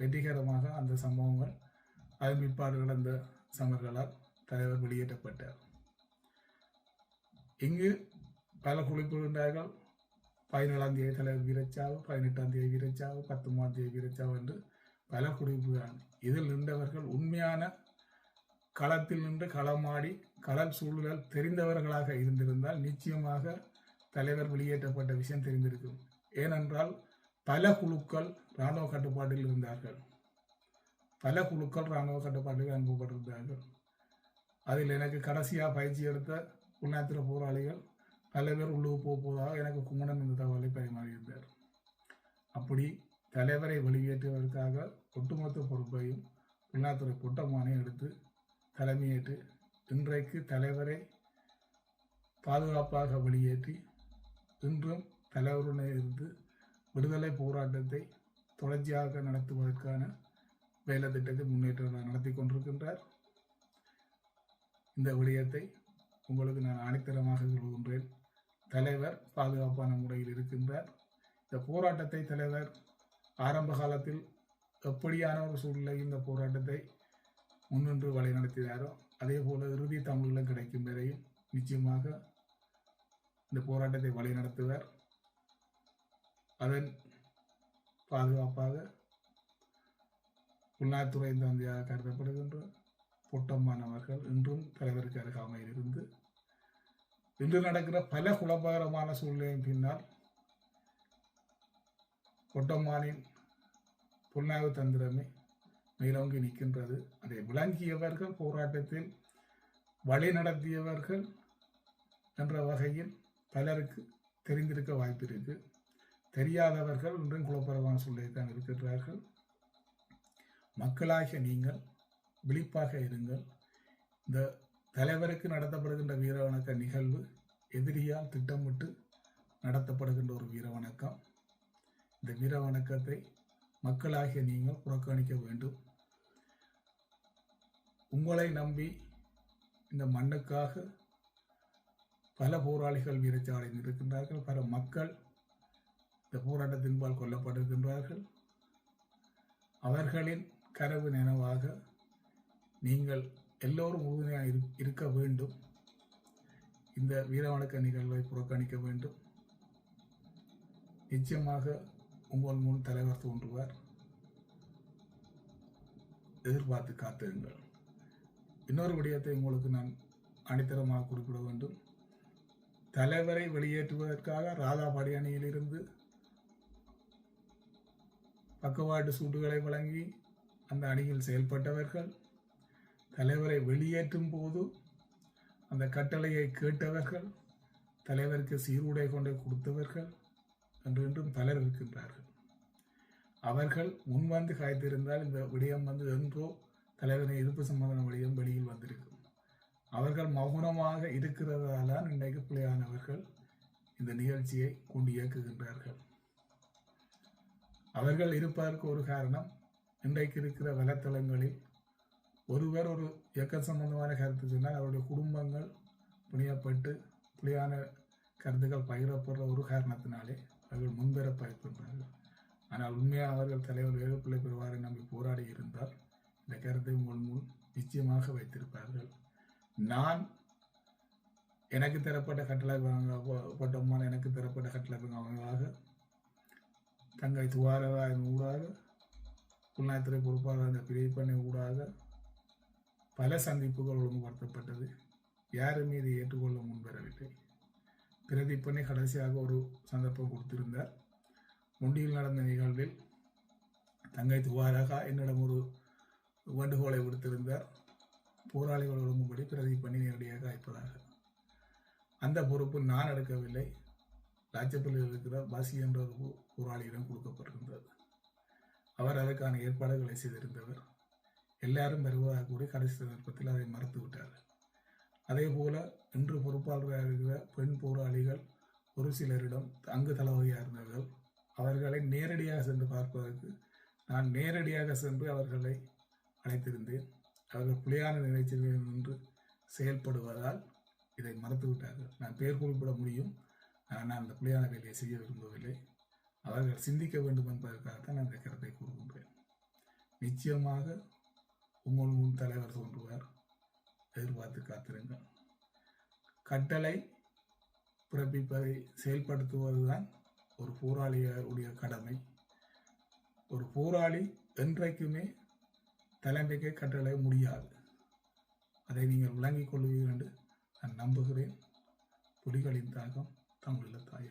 வெற்றிகரமாக அந்த சம்பவங்கள் அதன் பிற்பாடு நடந்த சமர்களால் தலைவர் வெளியேற்றப்பட்டார். இங்கு பல குளிப்புகின்றார்கள் பதினேழாம் தேதி தலைவர் வீரச்சாவு பதினெட்டாம் தேதி வீரச்சாவு பத்தொன்பதாம் தேதி வீரச்சாவு என்று பல குடிப்புகிறான் இதில் நின்றவர்கள் உண்மையான களத்தில் நின்று களமாடி களல் சூழல் தெரிந்தவர்களாக இருந்திருந்தால் நிச்சயமாக தலைவர் வெளியேற்றப்பட்ட விஷயம் தெரிந்திருக்கும். ஏனென்றால் பல குழுக்கள் இராணுவ கட்டுப்பாட்டில் இருந்தார்கள். பல குழுக்கள் இராணுவ கட்டுப்பாட்டில் அனுப்பப்பட்டிருந்தார்கள். அதில் எனக்கு கடைசியாக பயிற்சி எடுத்த உள்நாத்திர போராளிகள் பல பேர் உள்ளுக்கு போக போவதாக எனக்கு கும்மணன் இந்த தகவலை பரிமாறியிருந்தார். அப்படி தலைவரை வெளியேற்றுவதற்காக ஒட்டுமொத்த பொறுப்பையும் உள்நாத்துறை பொட்டமானை எடுத்து தலைமையேற்று இன்றைக்கு தலைவரை பாதுகாப்பாக வெளியேற்றி இன்றும் தலைவருடன் இருந்து விடுதலை போராட்டத்தை தொடர்ச்சியாக நடத்துவதற்கான வேலை திட்டத்தை முன்னேற்றம் நடத்தி கொண்டிருக்கின்றார். இந்த விடயத்தை உங்களுக்கு நான் அனைத்தரமாக சொல்கின்றேன். தலைவர் பாதுகாப்பான முறையில் இருக்கின்றார். இந்த போராட்டத்தை தலைவர் ஆரம்ப காலத்தில் எப்படியான ஒரு சூழ்நிலையில் இந்த போராட்டத்தை முன்னின்று வழிநடத்தினாரோ அதே போல இறுதி தமிழீழம் கிடைக்கும் வரையும் நிச்சயமாக இந்த போராட்டத்தை வழிநடத்துவார். அதன் பாதுகாப்பாக உள்நாட்டுத்துறை தந்தையாக கருதப்படுகின்ற பொட்டம்மானவர்கள் இன்றும் தலைவருக்கு அருகாமல் இருந்து இன்று நடக்கிற பல குழப்பகரமான சூழ்நிலையின் பின்னால் பொட்டம்மானின் புலனாய்வு தந்திரமே மேலோங்கி நிற்கின்றது. அதை விளங்கியவர்கள் போராட்டத்தில் வழி நடத்தியவர்கள் என்ற வகையில் பலருக்கு தெரிந்திருக்க வாய்ப்பு இருக்குது தெரியாதவர்கள் இன்றும் குழப்பரமான சொல்லித்தான் இருக்கின்றார்கள். மக்களாகிய நீங்கள் விழிப்பாக இருங்கள். இந்த தலைவருக்கு நடத்தப்படுகின்ற வீரவணக்க நிகழ்வு எதிரியால் திட்டமிட்டு நடத்தப்படுகின்ற ஒரு வீரவணக்கம். இந்த வீரவணக்கத்தை மக்களாகிய நீங்கள் புறக்கணிக்க வேண்டும். உங்களை நம்பி இந்த மண்ணுக்காக பல போராளிகள் வீரச்சாலையில் இருக்கின்றார்கள். பல மக்கள் இந்த போராட்டத்தின்பால் கொல்லப்பட்டிருக்கின்றார்கள் அவர்களின் கனவு நினைவாக நீங்கள் எல்லோரும் உறுதுணையாக இருக்க வேண்டும். இந்த வீரவணக்க நிகழ்வை புறக்கணிக்க வேண்டும். நிச்சயமாக உங்கள் முன் தலைவர் தோன்றுவார். எதிர்பார்த்து காத்திருங்கள். இன்னொரு விடயத்தை உங்களுக்கு நான் அடித்தரமாக குறிப்பிட வேண்டும். தலைவரை வெளியேற்றுவதற்காக ராதா படியணியிலிருந்து பக்கவாட்டு சூட்டுகளை வழங்கி அந்த அணியில் செயல்பட்டவர்கள் தலைவரை வெளியேற்றும் போது அந்த கட்டளையை கேட்டவர்கள் தலைவருக்கு சீருடை கொண்டு கொடுத்தவர்கள் என்று இன்றும் பலர் இருக்கின்றார்கள். அவர்கள் முன்வந்து காய்த்திருந்தால் இந்த விடயம் வந்து என்றோ தலைவரின் எதிர்ப்பு சம்பந்தன விடயம் வெளியில் வந்திருக்கும். அவர்கள் மௌனமாக இருக்கிறதால இன்றைக்கு பிள்ளையானவர்கள் இந்த நிகழ்ச்சியை கொண்டு இயக்குகின்றார்கள். அவர்கள் இருப்பதற்கு ஒரு காரணம் இன்றைக்கு இருக்கிற வலைத்தளங்களில் ஒருவர் ஒரு இயக்க சம்பந்தமான கருத்து சொன்னால் அவருடைய குடும்பங்கள் புனியப்பட்டு புலியான கருத்துக்கள் பகிரப்படுற ஒரு காரணத்தினாலே அவர்கள் முன்வர பயப்படுறார்கள் ஆனால் உண்மையாக அவர்கள் தலைவர் வேலுப்பிள்ளை பெறுவாரை நம்பி போராடி இருந்தால் இந்த கருத்தை உங்கள் முன் நிச்சயமாக வைத்திருப்பார்கள். நான் எனக்கு தரப்பட்ட கட்டளை வாங்கப்பட்டமான எனக்கு தரப்பட்ட கட்டளை தங்கை துவாரவாயின் ஊடாக புல்நாயத்துறை பொறுப்பாளர் அந்த பிரிப்பணி ஊடாக பல சந்திப்புகள் ஒழுங்குபடுத்தப்பட்டது யாரும் இதை ஏற்றுக்கொள்ள முன்வரவில்லை. பிரதிப்பனை கடைசியாக ஒரு சந்தர்ப்பம் கொடுத்திருந்தார். முண்டியில் நடந்த நிகழ்வில் தங்கை துவாரகா என்னிடம் ஒரு வேண்டுகோளை விடுத்திருந்தார். போராளிகள் ஒழுங்கும்படி பிரதிப்பண்ணி நேரடியாக அழைப்பதாக. அந்த பொறுப்பு நான் எடுக்கவில்லை. ராஜ்யப்பள்ளியில் இருக்கிற பாசி என்ற போராளியிடம் கொடுக்கப்பட்டிருந்தது அவர் அதற்கான ஏற்பாடுகளை செய்திருந்தவர். எல்லாரும் வருவதாக கூறி கடைசி சந்தர்ப்பத்தில் அதை மறுத்து விட்டார் அதே போல இன்று பொறுப்பாளராக இருக்கிற பெண் போராளிகள் ஒரு சிலரிடம் அங்கு தளபதியாக இருந்தவர்கள் அவர்களை நேரடியாக சென்று பார்ப்பதற்கு நான் நேரடியாக சென்று அவர்களை அழைத்திருந்தேன். அவர்கள் புலியான நினைச்சில் நின்று செயல்படுவதால் இதை மறந்துவிட்டார்கள் நான் பெயர் குறிப்பிட முடியும். நான் அந்த புலியான வேலையை செய்ய விரும்பவில்லை. அவர்கள் சிந்திக்க வேண்டும் என்பதற்காகத்தான் நான் இந்த கருத்தை கூறுகின்றேன். நிச்சயமாக உங்கள் முன் தலைவர் தோன்றுவார். எதிர்பார்த்து காத்திருங்கள். கட்டளை பிறப்பிப்பதை செயல்படுத்துவதுதான் ஒரு போராளியுடைய கடமை. ஒரு போராளி என்றைக்குமே தலைமைக்கு கட்டளை முடியாது. அதை நீங்கள் விளங்கிக் கொள்வீர்கள் என்று நான் நம்புகிறேன். புலிகளின் தாகம் 上回的打野